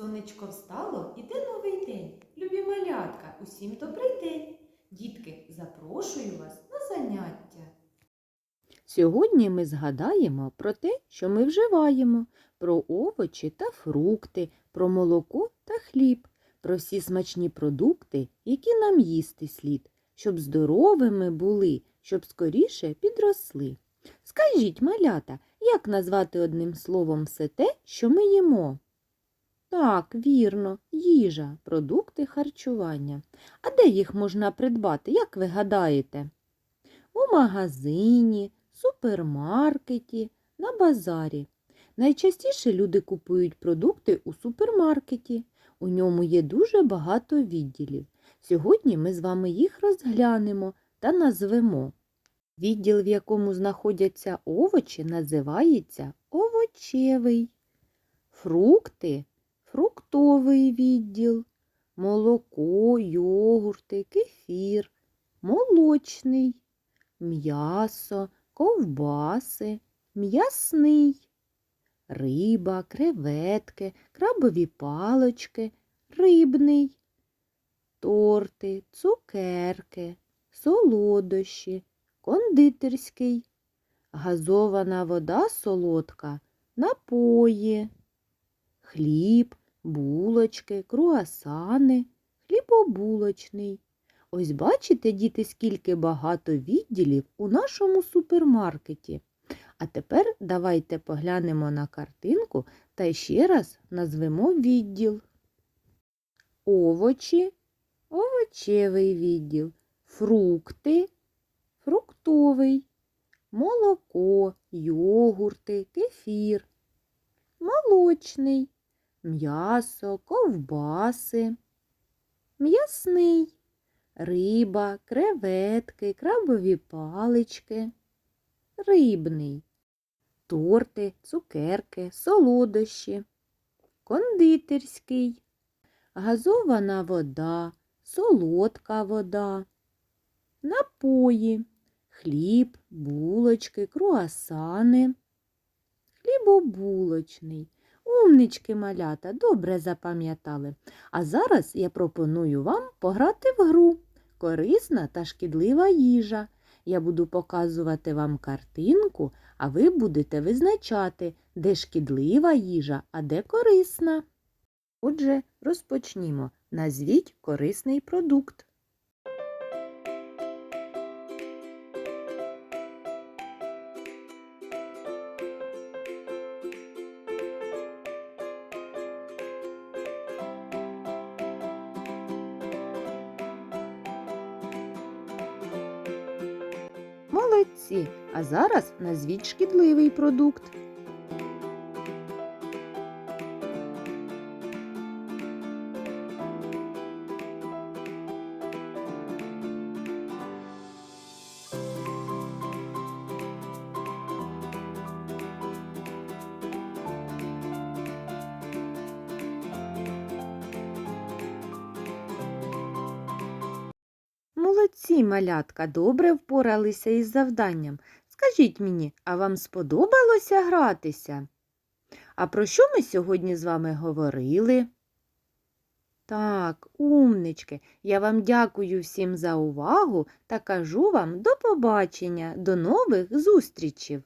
Сонечко встало, іде новий день. Любі малятка, усім добрий день. Дітки, запрошую вас на заняття. Сьогодні ми згадаємо про те, що ми вживаємо, про овочі та фрукти, про молоко та хліб, про всі смачні продукти, які нам їсти слід, щоб здоровими були, щоб скоріше підросли. Скажіть, малята, як назвати одним словом все те, що ми їмо? Так, вірно, їжа, продукти харчування. А де їх можна придбати, як ви гадаєте? У магазині, супермаркеті, на базарі. Найчастіше люди купують продукти у супермаркеті. У ньому є дуже багато відділів. Сьогодні ми з вами їх розглянемо та назвемо. Відділ, в якому знаходяться овочі, називається овочевий. Фрукти фруктовий відділ, молоко, йогурти, кефір, молочний, м'ясо, ковбаси, м'ясний, риба, креветки, крабові палочки, рибний, торти, цукерки, солодощі, кондитерський, газована вода солодка, напої, хліб, булочки, круасани, хлібобулочний. Ось бачите, діти, скільки багато відділів у нашому супермаркеті. А тепер давайте поглянемо на картинку та ще раз назвемо відділ. Овочі, овочевий відділ, фрукти, фруктовий, молоко, йогурти, кефір, молочний, м'ясо, ковбаси, м'ясний, риба, креветки, крабові палички, рибний, торти, цукерки, солодощі, кондитерський, газована вода, солодка вода, напої, хліб, булочки, круасани, хлібобулочний. Умнички малята, добре запам'ятали. А зараз я пропоную вам пограти в гру Корисна та шкідлива їжа. Я буду показувати вам картинку, а ви будете визначати, де шкідлива їжа, а де корисна. Отже, розпочнімо. Назвіть корисний продукт. Молодці! А зараз назвіть шкідливий продукт. Молодці, малятка, добре впоралися із завданням. Скажіть мені, а вам сподобалося гратися? А про що ми сьогодні з вами говорили? Так, умнички, я вам дякую всім за увагу та кажу вам до побачення, до нових зустрічів!